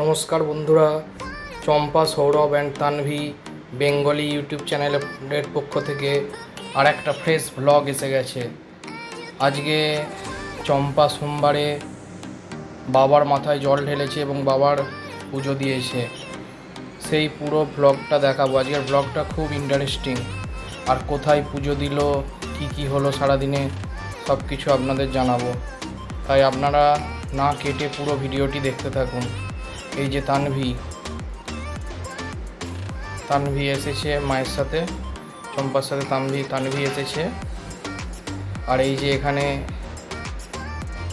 নমস্কার বন্ধুরা, Champa, Sourav and Tanvi Bengali YouTube চ্যানেলের পক্ষ থেকে আর একটা ফ্রেশ ব্লগ এসে গেছে। আজকে চম্পা সোমবারে বাবার মাথায় জল ঢেলেছে এবং বাবার পুজো দিয়েছে। সেই পুরো ব্লগটা দেখাবো। আজকের ব্লগটা খুব ইন্টারেস্টিং আর কোথায় পুজো দিল, কি কি হলো সারাদিনে সব কিছু আপনাদের জানাব। তাই আপনারা না কেটে পুরো ভিডিওটি দেখতে থাকুন। এই যে তানভি। তানভি এসেছে মায়ের সাথে, চম্পার সাথে তানভি তানভি এসেছে। আর এই যে এখানে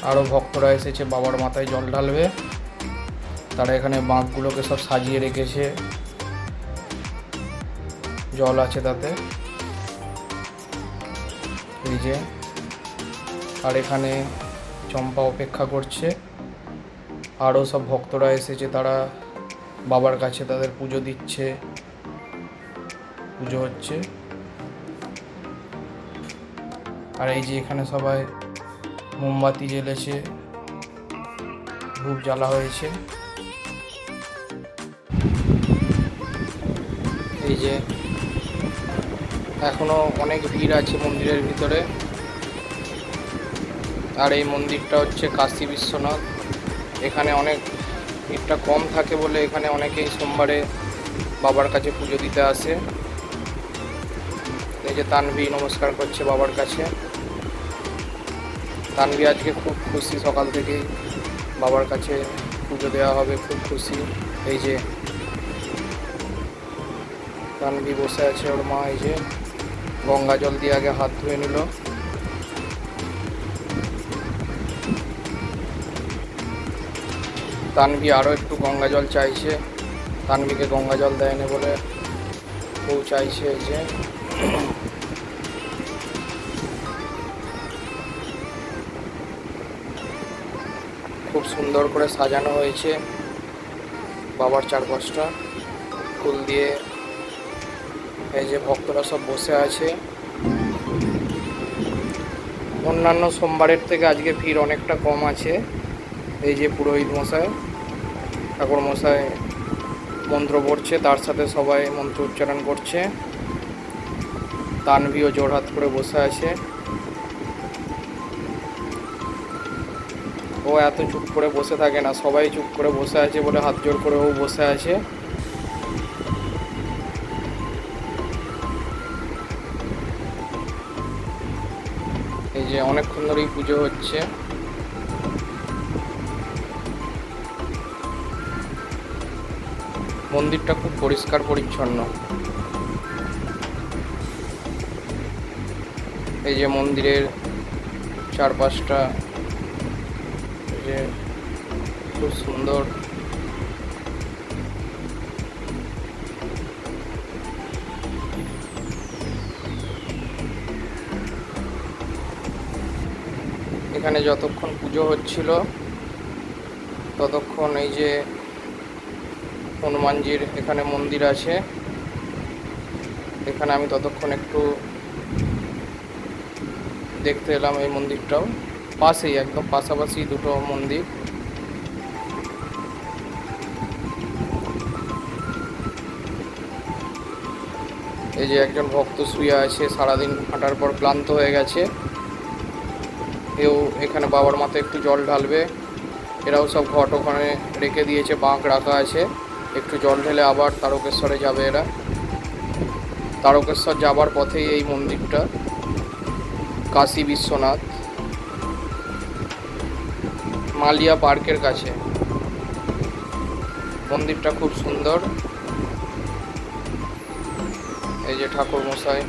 আরও ভক্তরা এসেছে, বাবার মাথায় জল ঢালবে। তারা এখানে বাঁকগুলোকে সব সাজিয়ে রেখেছে। জল আছে তাতে। এই যে, আর এখানে চম্পা অপেক্ষা করছে। আরও সব ভক্তরা এসেছে, তারা বাবার কাছে তাদের পুজো দিচ্ছে, পুজো হচ্ছে। আর এই যে এখানে সবাই মোমবাতি জ্বেলেছে, ধূপ জ্বালা হয়েছে। এই যে এখনও অনেক ভিড় আছে মন্দিরের ভিতরে। আর এই মন্দিরটা হচ্ছে কাশী বিশ্বনাথ। এখানে অনেক ভিড়টা কম থাকে বলে এখানে অনেকেই সোমবারে বাবার কাছে পুজো দিতে আসে। এই যে তানভি নমস্কার করছে বাবার কাছে। তানভি আজকে খুব খুশি, সকাল থেকেই বাবার কাছে পুজো দেওয়া হবে, খুব খুশি। এই যে তানভি বসে আছে, ওর মা এই যে গঙ্গা জল দিয়ে আগে হাত ধুয়ে নিল। তানভি আরও একটু গঙ্গা জল চাইছে। তানভিকে গঙ্গা জল দেয়নি বলে বউ চাইছে এই যে। খুব সুন্দর করে সাজানো হয়েছে বাবার চারপাশটা। ফুল দিয়ে এই যে ভক্তরা সব বসে আছে। অন্যান্য সোমবারের থেকে আজকে ভিড় অনেকটা কম আছে। এই যে পুরোহিত মশাই। ঠাকুর মশাই মন্ত্র পড়ছে, তার সাথে সবাই মন্ত্র উচ্চারণ করছে। তানভিও জোড়হাত করে বসে আছে। ও এত চুপ করে বসে থাকে না, সবাই চুপ করে বসে আছে বলে হাত জোর করে ও বসে আছে। এই যে অনেকক্ষণ ধরেই পুজো হচ্ছে। মন্দিরটা খুব পরিষ্কার পরিচ্ছন্ন। এই যে মন্দিরের চারপাশটা যে খুব সুন্দর। এখানে যতক্ষণ পুজো হচ্ছিল, ততক্ষণ এই যে হনুমানজির এখানে মন্দির আছে। এখানে আমি ততক্ষণ একটু দেখতে এলাম এই মন্দিরটাও। পাশেই একদম, পাশাপাশি দুটো মন্দির। এই যে একজন ভক্ত শুয়ে আছে, সারাদিন হাঁটার পর ক্লান্ত হয়ে গেছে। কেউ এখানে বাবার মাথায় একটু জল ঢালবে। এরাও সব ঘট ওখানে রেখে দিয়েছে, বাঁক রাখা আছে। একটু জল ঢেলে আবার তারকেশ্বরে যাবে এরা। তারকেশ্বর যাবার পথেই এই মন্দিরটা। কাশী বিশ্বনাথ। মালিয়া পার্কের কাছে। মন্দিরটা খুব সুন্দর। এই যে ঠাকুর মশাই।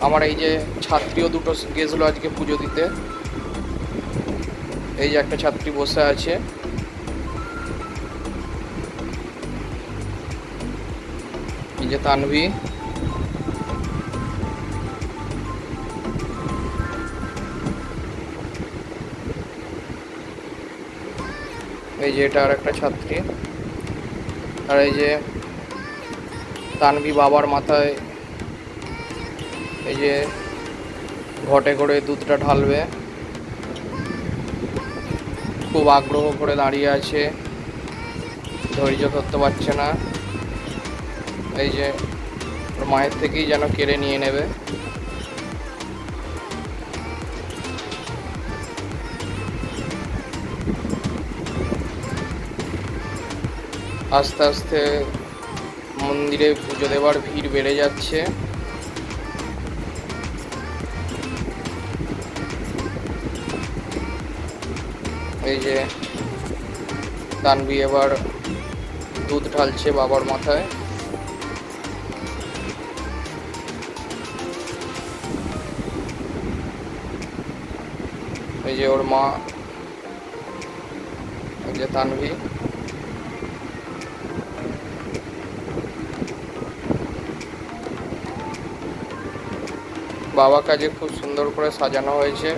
আমার এই যে ছাত্রীও দুটো গেছিল আজকে পুজো দিতে। এই যে একটা ছাত্রী বসে আছে। এই যে তানভি এই যে এটা আর একটা ছাত্রী আর এই যে তানভি বাবার মাথায় এই যে ঘটে করে দুধটা ঢালবে খুব আগ্রহ করে দাঁড়িয়ে আছে ধৈর্য ধরতে পারছে না এই যে মায়ের থেকেই যেন কেড়ে নিয়ে নেবে। আস্তে আস্তে মন্দিরে পুজো দেওয়ার ভিড় বেড়ে যাচ্ছে। এই যে তানভি এবার দুধ ঢালছে বাবার মাথায়। এই যে ওর মা এই যে তানভি। বাবা কাজে খুব সুন্দর করে সাজানো হয়েছে।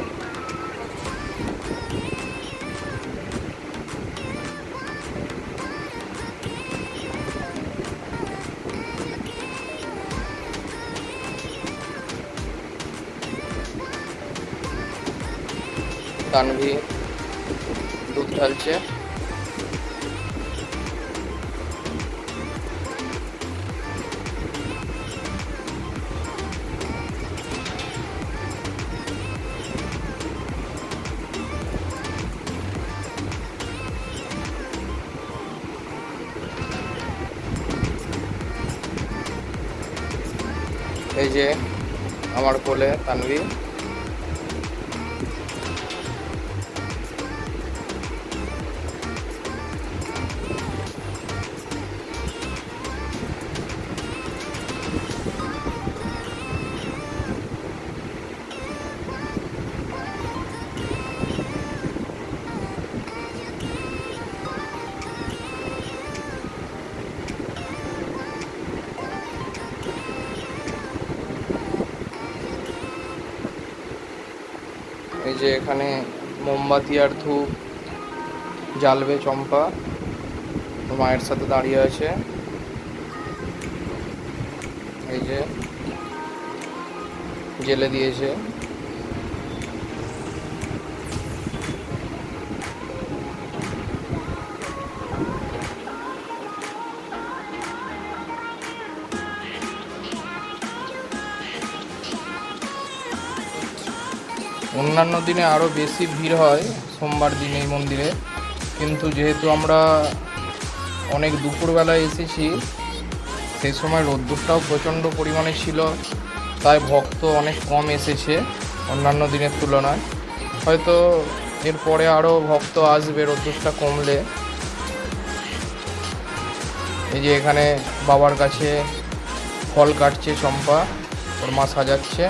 তানভি দুধ ঢালছে। এই যে আমার কোলে তানভি। যে এখানে মোমবাতি আর ধূপ জ্বালবে চম্পা। মায়ের সাথে দাঁড়িয়ে আছে। এই যে জেলে দিয়েছে। অন্যান্য দিনে আরও বেশি ভিড় হয় সোমবার দিন এই মন্দিরে। কিন্তু যেহেতু আমরা অনেক দুপুরবেলায় এসেছি সেই সময় রোদ্দুরটাও প্রচণ্ড পরিমাণে ছিল, তাই ভক্ত অনেক কম এসেছে অন্যান্য দিনের তুলনায়। হয়তো এরপরে আরও ভক্ত আসবে, রোদ্দুরটা কমলে। এই যে এখানে বাবার কাছে ফল কাটছে চম্পা, ওর মা সাজাচ্ছে।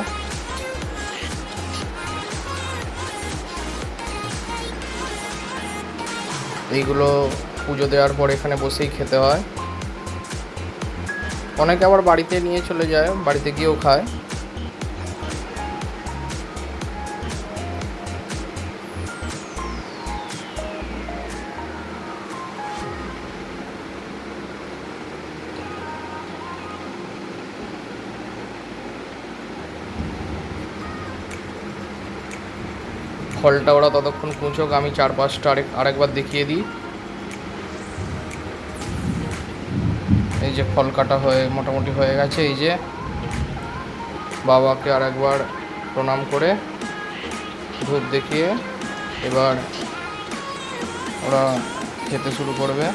এইগুলো পুজো দেওয়ার পর এখানে বসেই খেতে হয়। অনেকে আবার বাড়িতে নিয়ে চলে যায়, বাড়িতে গিয়েও খায়। ফলটা ওরা ততক্ষণ কুঁচোক আমি চার পাঁচটা আরেক, আরেকবার দেখিয়ে দিই। এই যে ফল কাটা হয়ে, মোটামুটি হয়ে গেছে, এই যে বাবাকে আরেকবার প্রণাম করে ধূপ দেখিয়ে এবার ওরা খেতে শুরু করবে।